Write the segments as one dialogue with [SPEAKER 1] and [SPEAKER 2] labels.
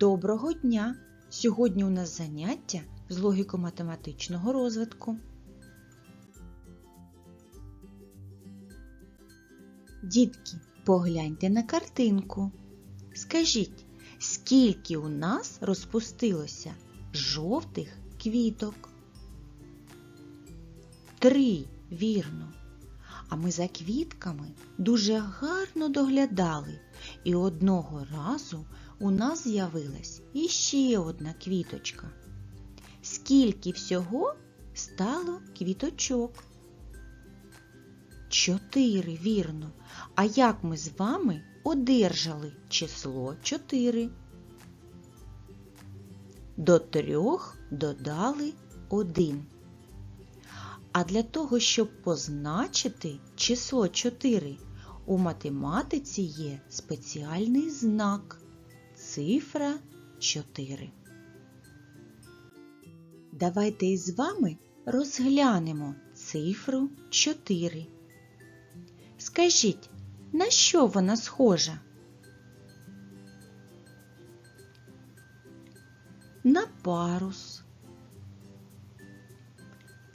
[SPEAKER 1] Доброго дня! Сьогодні у нас заняття з логіко-математичного розвитку. Дітки, погляньте на картинку. Скажіть, скільки у нас розпустилося жовтих квіток? Три, вірно. А ми за квітками дуже гарно доглядали, і одного разу у нас з'явилась іще одна квіточка. Скільки всього стало квіточок? Чотири, вірно. А як ми з вами одержали число чотири? До трьох додали один. А для того, щоб позначити число 4, у математиці є спеціальний знак цифра 4. Давайте із вами розглянемо цифру 4. Скажіть, на що вона схожа? На парус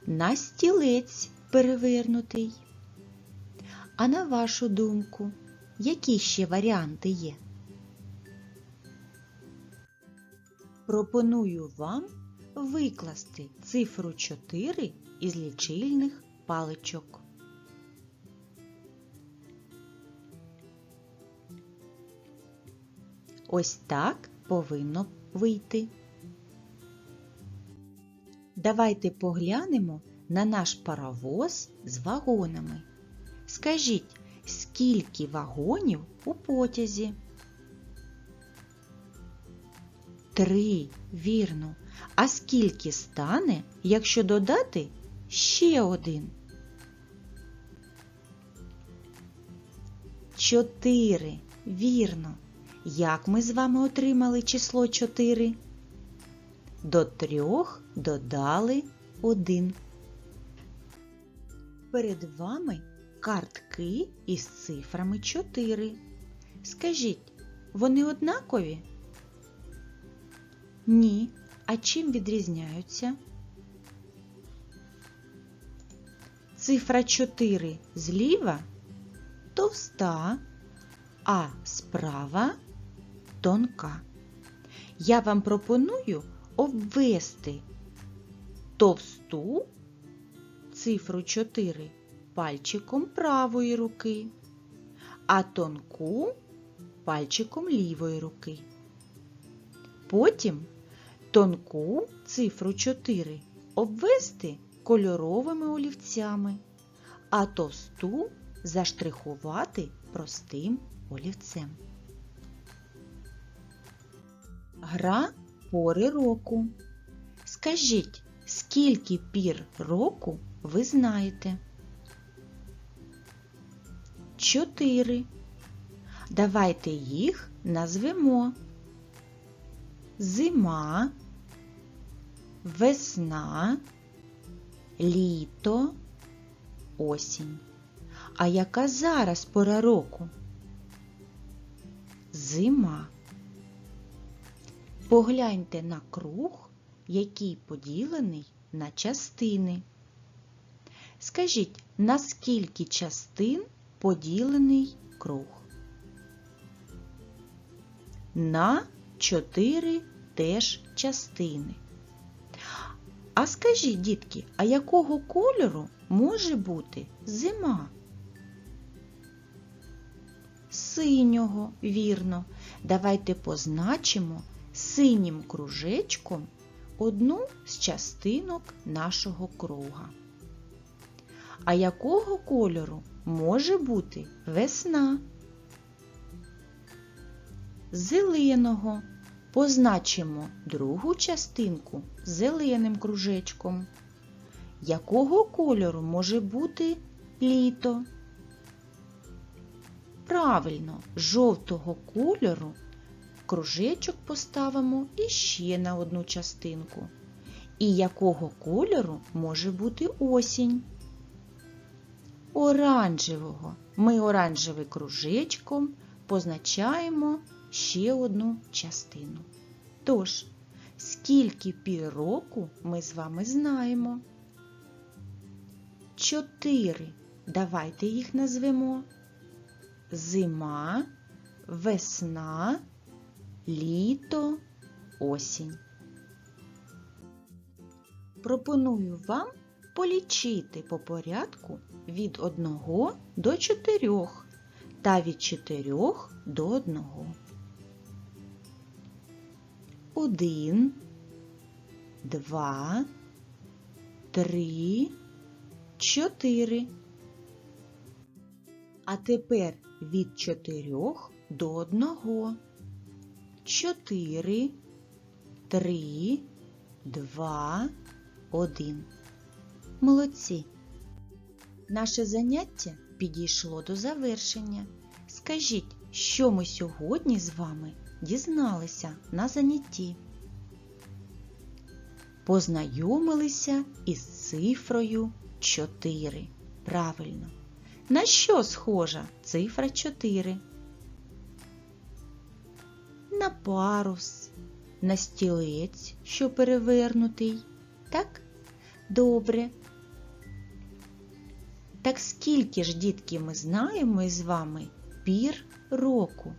[SPEAKER 1] на стілець перевернутий. А на вашу думку, які ще варіанти є? Пропоную вам викласти цифру 4 із лічильних паличок. Ось так повинно вийти. Давайте поглянемо на наш паровоз з вагонами. Скажіть, скільки вагонів у потязі? Три, вірно. А скільки стане, якщо додати ще один? Чотири, вірно. Як ми з вами отримали число чотири? До трьох додали один. Перед вами картки із цифрами 4. Скажіть, вони однакові? Ні. А чим відрізняються? Цифра 4 зліва товста, а справа тонка. Я вам пропоную обвести товсту цифру 4 пальчиком правої руки, а тонку пальчиком лівої руки. Потім тонку цифру 4 обвести кольоровими олівцями, а товсту заштрихувати простим олівцем. Гра пори року. Скажіть, скільки пір року ви знаєте? Чотири. Давайте їх назвемо. Зима, весна, літо, осінь. А яка зараз пора року? Зима. Погляньте на круг, який поділений на частини. Скажіть, на скільки частин поділений круг? На чотири теж частини. А скажіть, дітки, а якого кольору може бути зима? Синього, вірно. Давайте позначимо синім кружечком одну з частинок нашого круга. А якого кольору може бути весна? Зеленого позначимо другу частинку зеленим кружечком. Якого кольору може бути літо? Правильно, жовтого кольору кружечок поставимо іще на одну частинку. І якого кольору може бути осінь? Оранжевого. Ми оранжевий кружечком позначаємо ще одну частину. Тож, скільки пір року ми з вами знаємо? Чотири. Давайте їх назвемо. Зима, весна, літо, осінь. Пропоную вам полічити по порядку від 1 до 4 та від 4 до 1. 1, 2, 3, 4. А тепер від 4 до 1. 4, 3, 2, 1. Молодці! Наше заняття підійшло до завершення. Скажіть, що ми сьогодні з вами дізналися на занятті? Познайомилися із цифрою 4. Правильно. На що схожа цифра 4? На парус, на стілець, що перевернутий. Так? Добре. Так скільки ж, дітки, ми знаємо із вами пір року?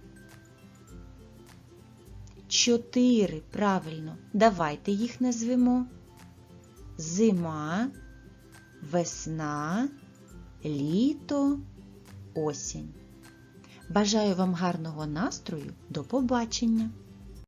[SPEAKER 1] Чотири, правильно. Давайте їх назвемо. Зима, весна, літо, осінь. Бажаю вам гарного настрою. До побачення!